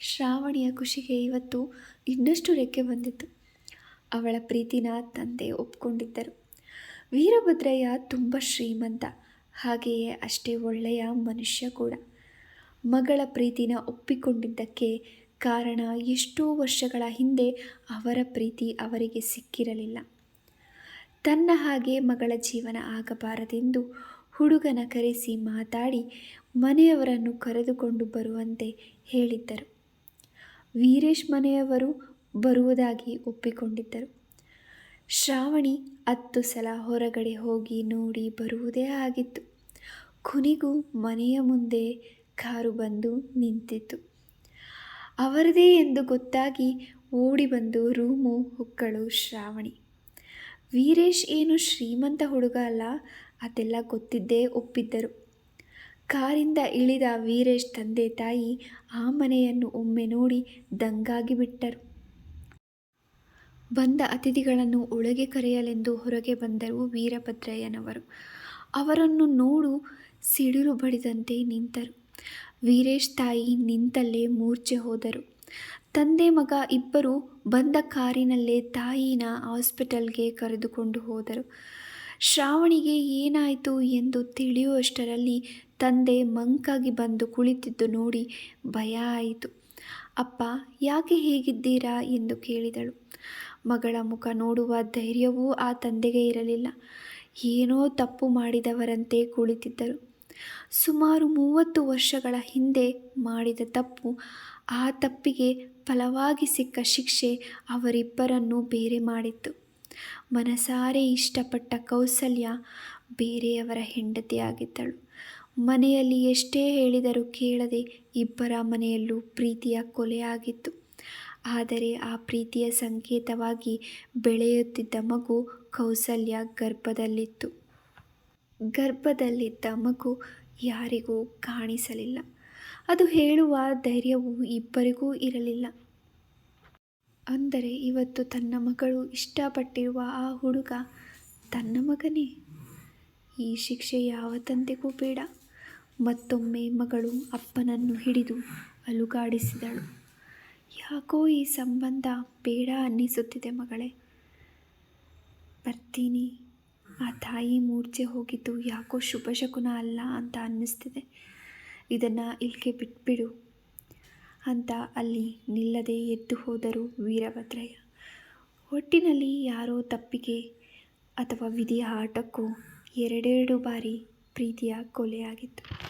ಶ್ರಾವಣಿಯ ಖುಷಿಗೆ ಇವತ್ತು ಇನ್ನಷ್ಟು ರೆಕ್ಕೆ ಬಂದಿತ್ತು. ಅವಳ ಪ್ರೀತಿನ ತಂದೆ ಒಪ್ಕೊಂಡಿದ್ದರು. ವೀರಭದ್ರಯ್ಯ ತುಂಬ ಶ್ರೀಮಂತ, ಹಾಗೆಯೇ ಅಷ್ಟೇ ಒಳ್ಳೆಯ ಮನುಷ್ಯ ಕೂಡ. ಮಗಳ ಪ್ರೀತಿನ ಒಪ್ಪಿಕೊಂಡಿದ್ದಕ್ಕೆ ಕಾರಣ ಎಷ್ಟೋ ವರ್ಷಗಳ ಹಿಂದೆ ಅವರ ಪ್ರೀತಿ ಅವರಿಗೆ ಸಿಕ್ಕಿರಲಿಲ್ಲ. ತನ್ನ ಹಾಗೆ ಮಗಳ ಜೀವನ ಆಗಬಾರದೆಂದು ಹುಡುಗನ ಕರೆಸಿ ಮಾತಾಡಿ ಮನೆಯವರನ್ನು ಕರೆದುಕೊಂಡು ಬರುವಂತೆ ಹೇಳಿದ್ದರು. ವೀರೇಶ್ ಮನೆಯವರು ಬರುವುದಾಗಿ ಒಪ್ಪಿಕೊಂಡಿದ್ದರು. ಶ್ರಾವಣಿ ಹತ್ತು ಸಲ ಹೊರಗಡೆ ಹೋಗಿ ನೋಡಿ ಬರುವುದೇ ಆಗಿತ್ತು. ಕುನಿಗೂ ಮನೆಯ ಮುಂದೆ ಕಾರು ಬಂದು ನಿಂತಿತ್ತು. ಅವರದೇ ಎಂದು ಗೊತ್ತಾಗಿ ಓಡಿ ಬಂದು ರೂಮು ಹೊಕ್ಕಳು ಶ್ರಾವಣಿ. ವೀರೇಶ್ ಏನು ಶ್ರೀಮಂತ ಹುಡುಗ ಅಲ್ಲ, ಅದೆಲ್ಲ ಗೊತ್ತಿದ್ದೇ ಒಪ್ಪಿದ್ದರು. ಕಾರಿಂದ ಇಳಿದ ವೀರೇಶ್ ತಂದೆ ತಾಯಿ ಆ ಮನೆಯನ್ನು ಒಮ್ಮೆ ನೋಡಿ ದಂಗಾಗಿ ಬಿಟ್ಟರು. ಬಂದ ಅತಿಥಿಗಳನ್ನು ಒಳಗೆ ಕರೆಯಲೆಂದು ಹೊರಗೆ ಬಂದರು ವೀರಭದ್ರಯ್ಯನವರು. ಅವರನ್ನು ನೋಡು ಸಿಡಿಲು ಬಡಿದಂತೆ ನಿಂತರು. ವೀರೇಶ್ ತಾಯಿ ನಿಂತಲ್ಲೇ ಮೂರ್ಛೆ ಹೋದರು. ತಂದೆ ಮಗ ಇಬ್ಬರು ಬಂದ ಕಾರಿನಲ್ಲೇ ತಾಯಿನ ಹಾಸ್ಪಿಟಲ್ಗೆ ಕರೆದುಕೊಂಡು ಹೋದರು. ಶ್ರಾವಣಿಗೆ ಏನಾಯಿತು ಎಂದು ತಿಳಿಯುವಷ್ಟರಲ್ಲಿ ತಂದೆ ಮಂಕಾಗಿ ಬಂದು ಕುಳಿತಿದ್ದು ನೋಡಿ ಭಯ ಆಯಿತು. ಅಪ್ಪ, ಯಾಕೆ ಹೀಗಿದ್ದೀರಾ? ಎಂದು ಕೇಳಿದಳು. ಮಗಳ ಮುಖ ನೋಡುವ ಧೈರ್ಯವೂ ಆ ತಂದೆಗೆ ಇರಲಿಲ್ಲ. ಏನೋ ತಪ್ಪು ಮಾಡಿದವರಂತೆ ಕುಳಿತಿದ್ದರು. ಸುಮಾರು ಮೂವತ್ತು ವರ್ಷಗಳ ಹಿಂದೆ ಮಾಡಿದ ತಪ್ಪು, ಆ ತಪ್ಪಿಗೆ ಫಲವಾಗಿ ಸಿಕ್ಕ ಶಿಕ್ಷೆ ಅವರಿಬ್ಬರನ್ನು ಬೇರೆ ಮಾಡಿತ್ತು. ಮನಸಾರೆ ಇಷ್ಟಪಟ್ಟ ಕೌಸಲ್ಯ ಬೇರೆಯವರ ಹೆಂಡತಿಯಾಗಿದ್ದಳು. ಮನೆಯಲ್ಲಿ ಎಷ್ಟೇ ಹೇಳಿದರೂ ಕೇಳದೆ ಇಬ್ಬರ ಮನೆಯಲ್ಲೂ ಪ್ರೀತಿಯ ಕೊಲೆಯಾಗಿತ್ತು ಆದರೆ ಆ ಪ್ರೀತಿಯ ಸಂಕೇತವಾಗಿ ಬೆಳೆಯುತ್ತಿದ್ದ ಮಗು ಕೌಸಲ್ಯ ಗರ್ಭದಲ್ಲಿತ್ತು. ಗರ್ಭದಲ್ಲಿದ್ದ ಮಗು ಯಾರಿಗೂ ಕಾಣಿಸಲಿಲ್ಲ. ಅದು ಹೇಳುವ ಧೈರ್ಯವು ಇಬ್ಬರಿಗೂ ಇರಲಿಲ್ಲ. ಅಂದರೆ ಇವತ್ತು ತನ್ನ ಮಗಳು ಇಷ್ಟಪಟ್ಟಿರುವ ಆ ಹುಡುಗ ತನ್ನ ಮಗನೇ? ಈ ಶಿಕ್ಷೆ ಯಾವ ತಂದೆಗೂ ಬೇಡ. ಮತ್ತೊಮ್ಮೆ ಮಗಳು ಅಪ್ಪನನ್ನು ಹಿಡಿದು ಅಲುಗಾಡಿಸಿದಳು. ಯಾಕೋ ಈ ಸಂಬಂಧ ಬೇಡ ಅನ್ನಿಸುತ್ತಿದೆ ಮಗಳೇ. ಬರ್ತೀನಿ. ಆ ತಾಯಿ ಮೂರ್ಛೆ ಹೋಗಿದ್ದು ಯಾಕೋ ಶುಭಶಕುನ ಅಲ್ಲ ಅಂತ ಅನ್ನಿಸ್ತಿದೆ. ಇದನ್ನು ಇಲ್ಲಿಗೆ ಬಿಟ್ಬಿಡು ಅಂತ ಅಲ್ಲಿ ನಿಲ್ಲದೆ ಎದ್ದು ಹೋದರು ವೀರಭದ್ರಯ್ಯ. ಒಟ್ಟಿನಲ್ಲಿ ಯಾರೋ ತಪ್ಪಿಗೆ ಅಥವಾ ವಿಧಿಯ ಆಟಕ್ಕೂ ಎರಡೆರಡು ಬಾರಿ ಪ್ರೀತಿಯ ಕೊಲೆಯಾಗಿತ್ತು.